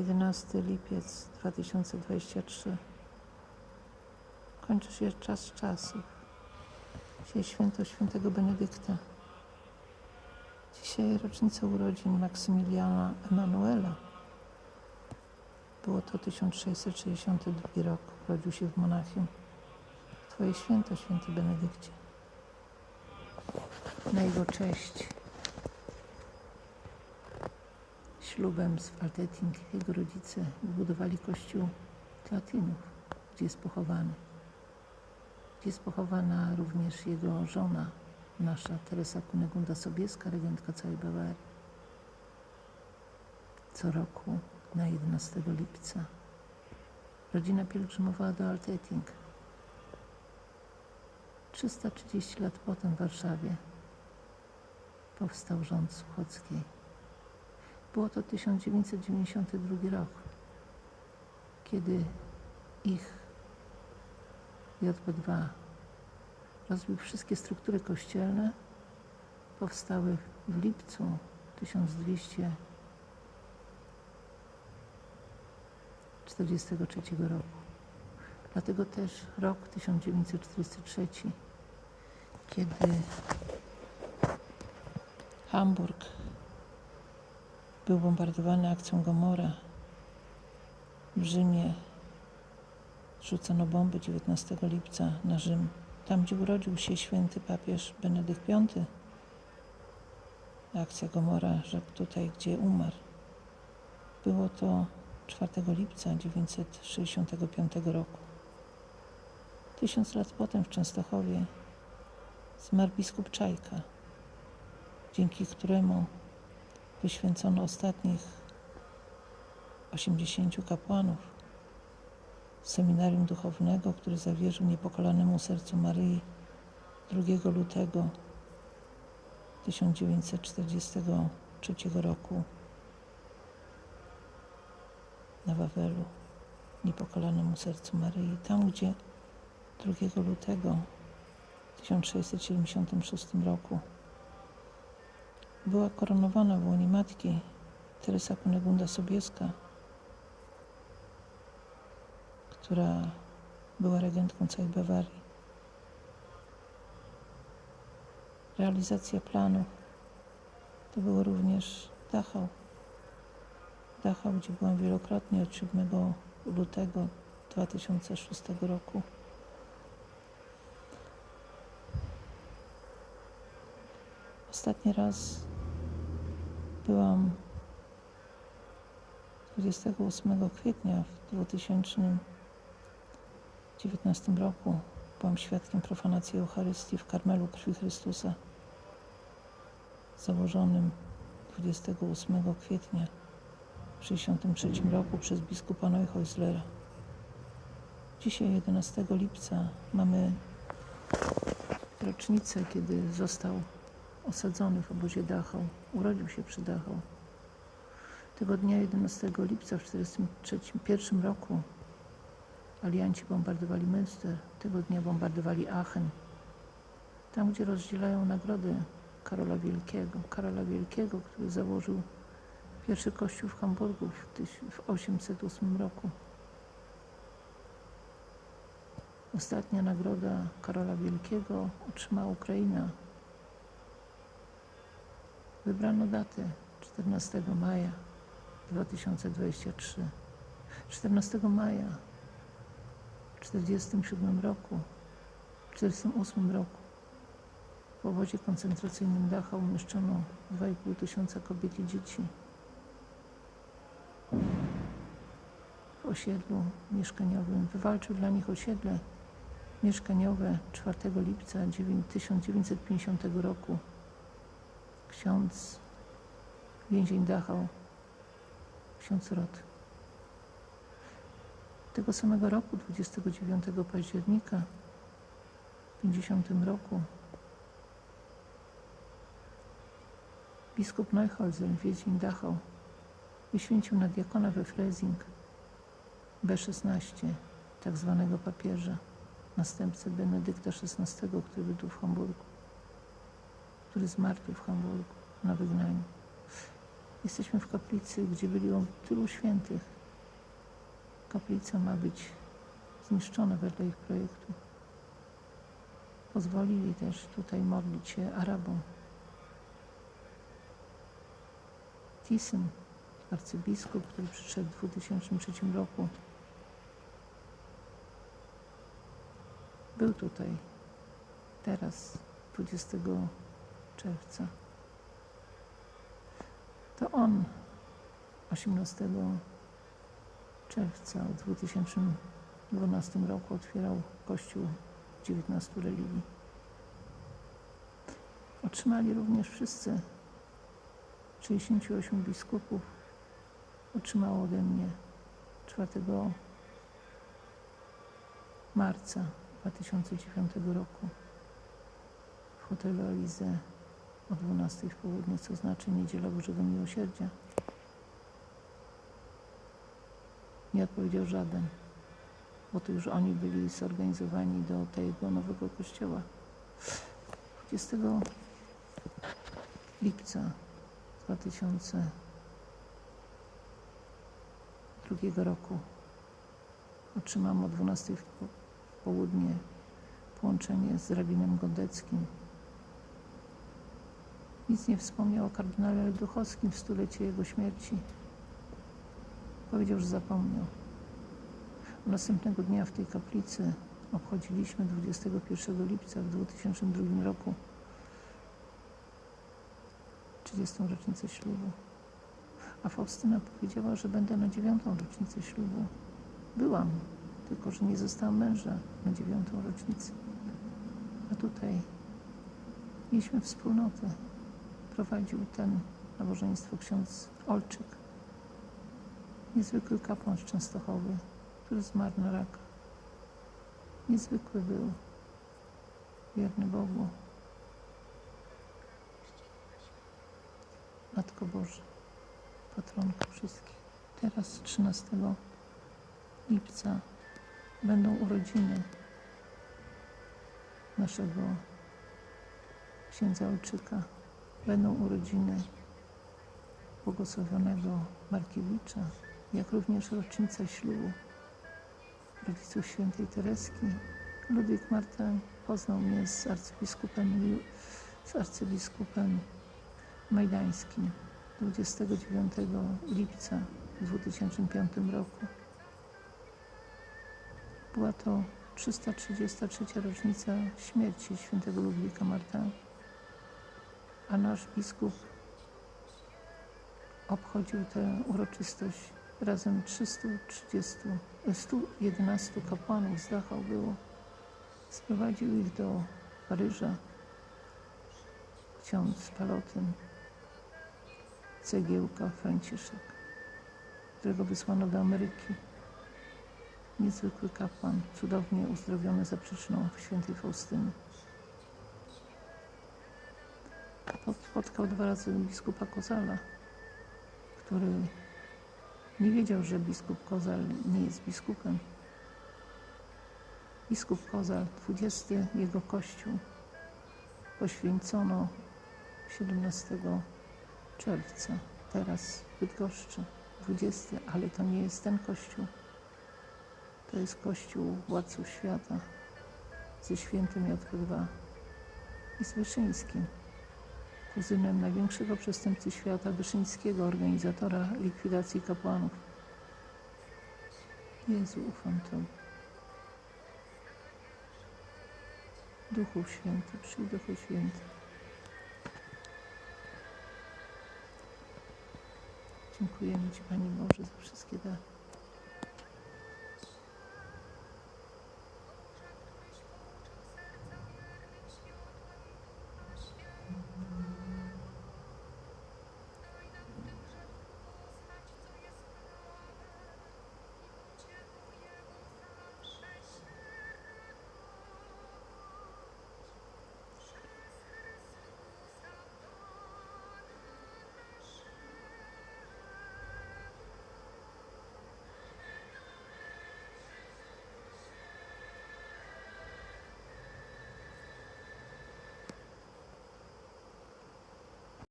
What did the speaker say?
11 lipiec 2023. Kończy się czas czasów. Dzisiaj święto świętego Benedykta. Dzisiaj rocznica urodzin Maksymiliana Emanuela. Było to 1662 rok. Urodził się w Monachium. Twoje święto, święty Benedykcie. Na jego cześć ślubem z Alteting jego rodzice wybudowali kościół Teatynów, gdzie jest pochowany. Gdzie jest pochowana również jego żona, nasza Teresa Kunegunda Sobieska, regentka całej Bawarii. Co roku na 11 lipca rodzina pielgrzymowała do Alteting. 330 lat potem w Warszawie powstał rząd Suchockiej. Było to 1992 rok, kiedy ich JP2 rozbił wszystkie struktury kościelne, powstały w lipcu 1243 roku. Dlatego też rok 1943, kiedy Hamburg był bombardowany akcją Gomora. W Rzymie rzucono bomby 19 lipca na Rzym. Tam, gdzie urodził się święty papież Benedykt V. Akcja Gomora, że tutaj, gdzie umarł. Było to 4 lipca 965 roku. Tysiąc lat potem w Częstochowie zmarł biskup Czajka, dzięki któremu wyświęcono ostatnich 80 kapłanów seminarium duchownego, który zawierzył niepokolanemu sercu Maryi 2 lutego 1943 roku na Wawelu, niepokolanemu sercu Maryi. Tam, gdzie 2 lutego 1676 roku była koronowana w łonie matki Teresa Kunegunda Sobieska, która była regentką całej Bawarii. Realizacja planów to było również Dachau. Dachau, gdzie byłam wielokrotnie od 7 lutego 2006 roku. Ostatni raz byłam 28 kwietnia w 2019 roku. Byłam świadkiem profanacji Eucharystii w Karmelu Krwi Chrystusa, założonym 28 kwietnia w 1963 roku przez biskupa Neuhäuslera. Dzisiaj, 11 lipca, mamy rocznicę, kiedy został osadzony w obozie Dachau. Urodził się przy Dachau. Tego dnia 11 lipca w 1941 roku alianci bombardowali Münster. Tego dnia bombardowali Aachen. Tam, gdzie rozdzielają nagrody Karola Wielkiego. Karola Wielkiego, który założył pierwszy kościół w Hamburgu w 1808 roku. Ostatnia nagroda Karola Wielkiego otrzymała Ukraina Wybrano datę 14 maja 2023. 14 maja w 1947 roku, w 1948 roku w obozie koncentracyjnym Dachau umieszczono 2,5 tysiąca kobiet i dzieci. W osiedlu mieszkaniowym wywalczył dla nich osiedle mieszkaniowe 4 lipca 1950 roku ksiądz więzień Dachau, ksiądz Rot. Tego samego roku, 29 października w 50 roku, biskup Neuholzer, więzień Dachau, wyświęcił na diakona we Flezing B16, tak zwanego papieża, następcę Benedykta XVI, który był w Hamburgu który zmarł w Hamburgu na wygnaniu. Jesteśmy w kaplicy, gdzie byli tylu świętych. Kaplica ma być zniszczona wedle ich projektu. Pozwolili też tutaj modlić się Arabom. Tisyn, arcybiskup, który przyszedł w 2003 roku, był tutaj teraz, 20 czerwca. To on 18 czerwca w 2012 roku otwierał kościół 19 religii. Otrzymali również wszyscy 68 biskupów otrzymało ode mnie 4 marca 2009 roku w hotelu Alize o 12 w południe, co znaczy Niedziela Bożego Miłosierdzia. Nie odpowiedział żaden, bo to już oni byli zorganizowani do tego nowego kościoła. 20 lipca 2002 roku otrzymam o 12 w po- w południe połączenie z rabinem Godeckim. Nic nie wspomniał o kardynale Duchowskim w stulecie jego śmierci. Powiedział, że zapomniał. Następnego dnia w tej kaplicy obchodziliśmy 21 lipca w 2002 roku 30. rocznicę ślubu. A Faustyna powiedziała, że będę na dziewiątą rocznicę ślubu. Byłam, tylko że nie zostałam męża na dziewiątą rocznicę. A tutaj mieliśmy wspólnotę. Prowadził ten nabożeństwo ksiądz Olczyk, niezwykły kapłan z Częstochowy, który zmarł na raka. Niezwykły był, wierny Bogu. Matko Boże, patronko wszystkich. Teraz 13 lipca będą urodziny naszego księdza Olczyka. Będą urodziny błogosławionego Markiewicza, jak również rocznica ślubu rodziców świętej Tereski. Ludwik Marten poznał mnie z arcybiskupem, z arcybiskupem Majdańskim 29 lipca w 2005 roku. Była to 333 rocznica śmierci świętego Ludwika Martena, a nasz biskup obchodził tę uroczystość razem 330, e, 111 kapłanów z Dachau było. Sprowadził ich do Paryża ksiądz Palotyn, cegiełka Franciszek, którego wysłano do Ameryki. Niezwykły kapłan, cudownie uzdrowiony za przyczyną świętej Faustyny. Spotkał dwa razy biskupa Kozala, który nie wiedział, że biskup Kozal nie jest biskupem. Biskup Kozal, 20 jego kościół, poświęcono 17 czerwca, teraz w Bydgoszczy, 20, ale to nie jest ten kościół. To jest kościół władców świata ze świętym Jodh i z Wyszyńskim, kuzynem największego przestępcy świata Wyszyńskiego, organizatora likwidacji kapłanów. Jezu, ufam Tobie. Duchu Święty, przyjdź Duchu Święty. Dziękujemy Ci, Panie Boże, za wszystkie dary.